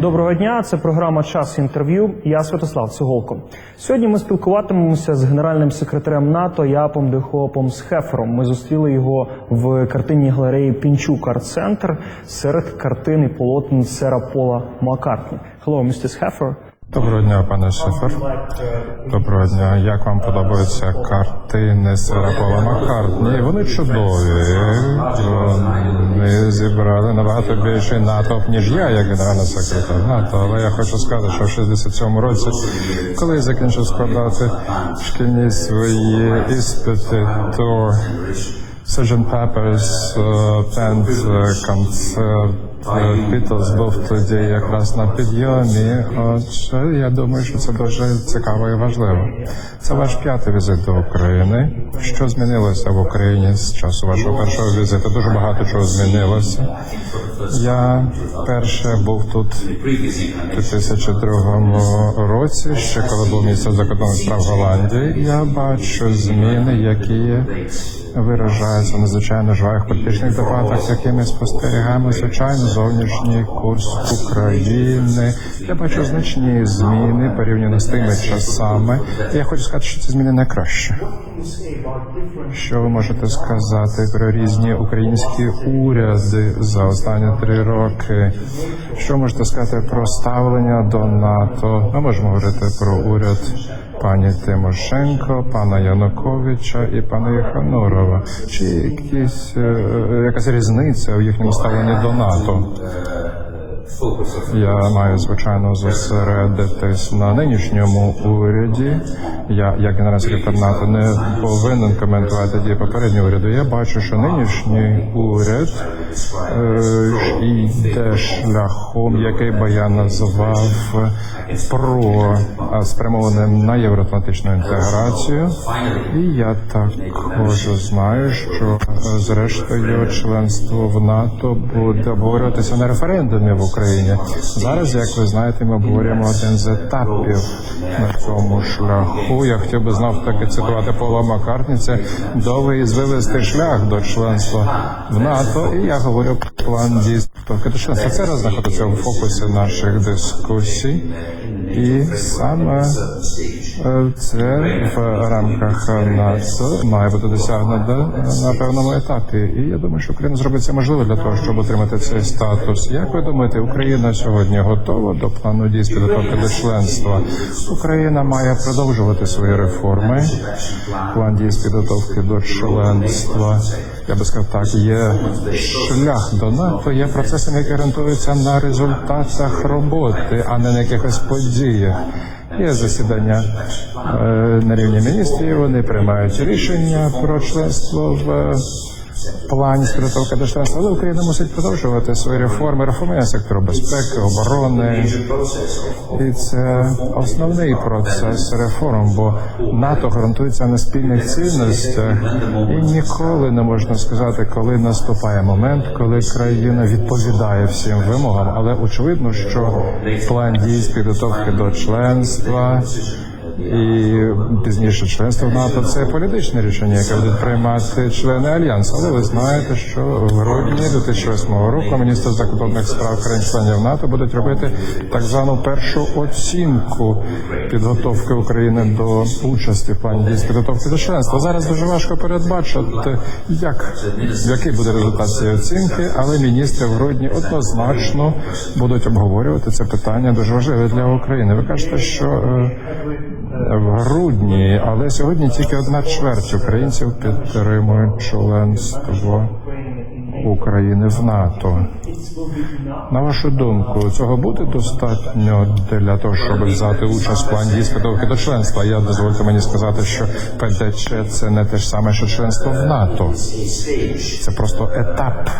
Доброго дня. Це програма Час інтерв'ю. Я Святослав Цуголко. Сьогодні ми спілкуватимемося з генеральним секретарем НАТО Япом Дехопом Схефером. Ми зустріли його в картинній галереї Пінчук Арт Центр серед картин полотен сера Пола Маккартні. Hello, Mr. Scheffer. Доброго дня, пане Шефер. Доброго дня. Як вам подобаються картини Сера Пола Маккартні? Вони чудові. Вони зібрали набагато більший натовп, ніж я, як генеральний секретар НАТО. Але я хочу сказати, що в 67-му році, коли я закінчив складати шкільні свої іспити, то Sgt. Pepper's е, концерт Бітлз був тоді якраз на підйомі. Отже, я думаю, що це дуже цікаво і важливо. Це ваш п'ятий візит до України. Що змінилося в Україні з часу вашого першого візиту? Дуже багато чого змінилося. Я перше був тут у 2002 році, ще коли був міністр закордонних справ Голландії. Я бачу зміни, які виражаються в надзвичайно жвавих політичних дебатах, які ми спостерігаємо. Звичайно, зовнішній курс України. Я бачу значні зміни порівняно з тими часами. Я хочу сказати, що ці зміни не краще. Що ви можете сказати про різні українські уряди за останні три роки? Що можете сказати про ставлення до НАТО? Ми можемо говорити про уряд пані Тимошенко, пана Януковича і пана Єханурова. Чи якісь е, якась різниця у їхньому ставленні до НАТО? Я маю звичайно зосередитись на нинішньому уряді. Я, як генеральний секретар НАТО, не повинен коментувати дії попереднього уряду. Я бачу, що нинішній уряд е, йде шляхом, який би я назвав про спрямованим на євроатлантичну інтеграцію. І я також знаю, що е, зрештою членство в НАТО буде обговорюватися на референдумі в Україні. Зараз, як ви знаєте, ми обговорюємо один з етапів на цьому шляху. Я хотів би знов таки цитувати Пола Маккартні. Це довгий і звивистий шлях до членства в НАТО. І я говорю про план дій до. Це раз знаходиться в фокусі наших дискусій. І саме е, це в рамках НАТО має бути досягнуто на певному етапі. І я думаю, що Україна зробить це можливо для того, щоб отримати цей статус. Як ви думаєте, Україна сьогодні готова до плану дій з підготовки до членства? Україна має продовжувати свої реформи. План дій з підготовки до членства. Я би сказав так, є шлях до НАТО, є процесом, який орієнтується на результатах роботи, а не на якихось подіях. Є засідання е, на рівні міністрів. Вони приймають рішення про членство в плані до членства. Але Україна мусить продовжувати свої реформи, реформування сектору безпеки, оборони. І це основний процес реформ, бо НАТО гарантується на спільних цінностях, і ніколи не можна сказати, коли наступає момент, коли країна відповідає всім вимогам. Але очевидно, що план дій з підготовки до членства. І пізніше членство в НАТО це політичне рішення, яке будуть приймати члени альянсу. Але ви знаєте, що в грудні 2008 року міністр закордонних справ країн-членів НАТО будуть робити так звану першу оцінку підготовки України до участі в плані дій підготовки до членства. Зараз дуже важко передбачити, як який буде результат цієї оцінки, але міністри в грудні однозначно будуть обговорювати це питання дуже важливе для України. Ви кажете, що е, в грудні, але сьогодні тільки одна чверть українців підтримують членство України в НАТО. На вашу думку, цього буде достатньо для того, щоб взяти участь в плані підготовки до членства? Я дозвольте мені сказати, що ПДЧ це не те ж саме, що членство в НАТО. Це просто етап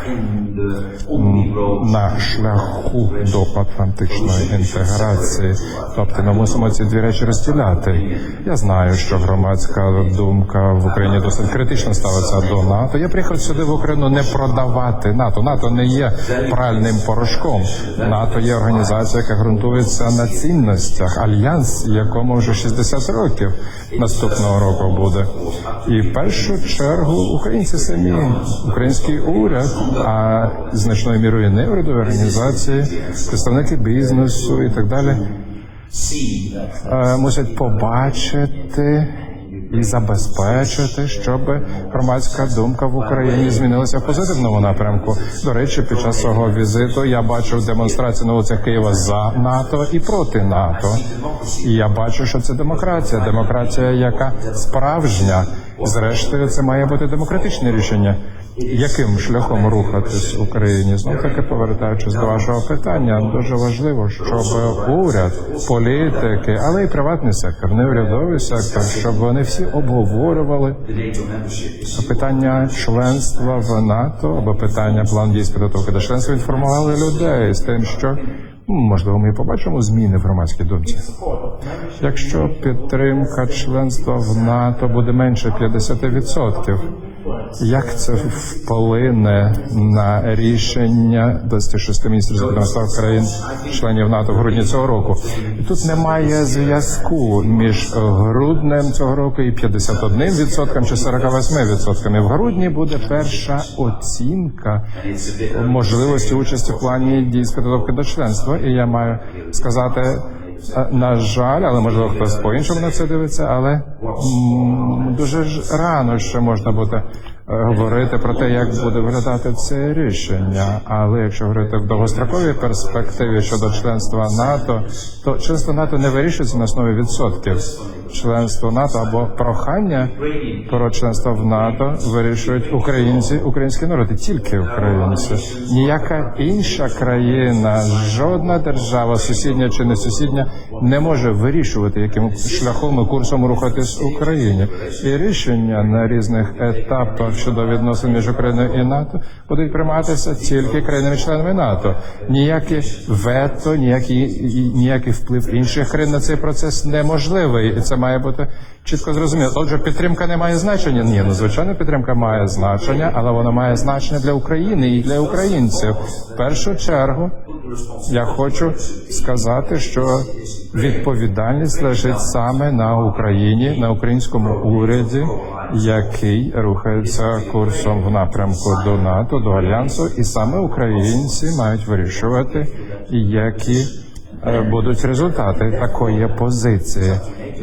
на шляху до атлантичної інтеграції. Тобто ми мусимо ці дві речі розділяти. Я знаю, що громадська думка в Україні досить критично ставиться до НАТО. Я приїхав сюди в Україну не продавати ставати НАТО. НАТО не є пральним порошком. НАТО є організація, яка ґрунтується на цінностях. Альянс, якому вже 60 років наступного року буде. І в першу чергу українці самі, український уряд, а значною мірою неурядові організації, представники бізнесу і так далі е, мусять побачити і забезпечити, щоб громадська думка в Україні змінилася в позитивному напрямку. До речі, під час цього візиту я бачив демонстрацію на вулицях Києва за НАТО і проти НАТО. І я бачу, що це демократія, демократія, яка справжня. Зрештою, це має бути демократичне рішення. Яким шляхом рухатись Україні? Знов таки повертаючись до вашого питання, дуже важливо, щоб уряд, політики, але і приватний сектор, неурядовий сектор, щоб вони всі обговорювали питання членства в НАТО або питання план дій з підготовки до членства, інформували людей з тим, що можливо ми побачимо зміни в громадській думці. Якщо підтримка членства в НАТО буде менше 50%, як це вплине на рішення 26 міністрів закордонних справ країн членів НАТО в грудні цього року? Тут немає зв'язку між груднем цього року і 51% чи 48%. В грудні буде перша оцінка можливості участі в плані дій з підготовки до членства. І я маю сказати. е, На жаль, але можливо хтось по-іншому на це дивиться, але дуже ж рано ще можна е, говорити про те, як буде виглядати це рішення. Але якщо говорити в довгостроковій перспективі щодо членства НАТО, то членство НАТО не вирішується на основі відсотків. Членство НАТО або прохання про членство в НАТО вирішують українці, українські народи, тільки українці. Ніяка інша країна, жодна держава, сусідня чи не сусідня, не може вирішувати, яким шляхом і курсом рухатись Україні. І рішення на різних етапах щодо відносин між Україною і НАТО будуть прийматися тільки країнами-членами НАТО. Ніякі вето, ніякий, ніякий вплив інших країн на цей процес неможливий, і це має бути чітко зрозуміло. Отже, підтримка не має значення. Ні, ну звичайно, підтримка має значення, але вона має значення для України і для українців. В першу чергу я хочу сказати, що відповідальність лежить саме на Україні, на українському уряді, який рухається курсом в напрямку до НАТО, до альянсу, і саме українці мають вирішувати, які е, будуть результати такої позиції.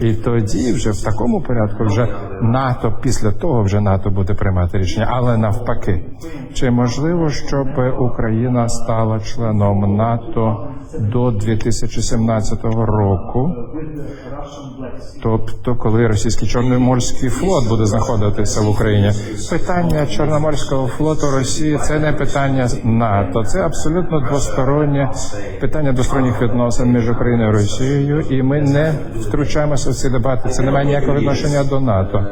І тоді, вже в такому порядку, вже НАТО після того вже НАТО буде приймати рішення, але навпаки, чи можливо, щоб Україна стала членом НАТО до 2017 року? Тобто, коли російський чорноморський флот буде знаходитися в Україні, питання Чорноморського флоту Росії це не питання НАТО, це абсолютно двостороннє питання двосторонніх відносин між Україною і Росією, і ми не втручаємося в ці дебати. Це не має ніякого відношення до НАТО.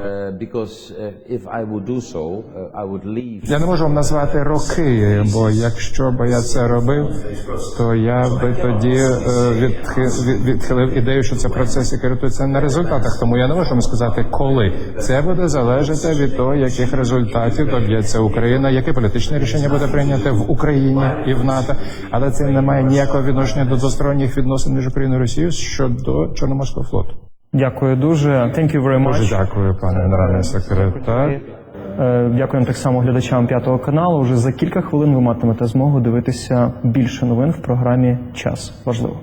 Я не можу вам назвати роки, бо якщо б я це робив, то я би тоді е, відхи- відхилив ідею, що це процес, який рятується на результатах. Тому я не можу вам сказати, коли це буде залежати від того, яких результатів доб'ється Україна, яке політичне рішення буде прийняте в Україні і в НАТО. Але це не має ніякого відношення до двосторонніх відносин між Україною і Росією щодо Чорноморського флоту. Дякую дуже. Thank you very Дуже дякую, пане генеральний секретар. Е, Дякуємо так само глядачам п'ятого каналу. Уже за кілька хвилин ви матимете змогу дивитися більше новин в програмі Час важливо.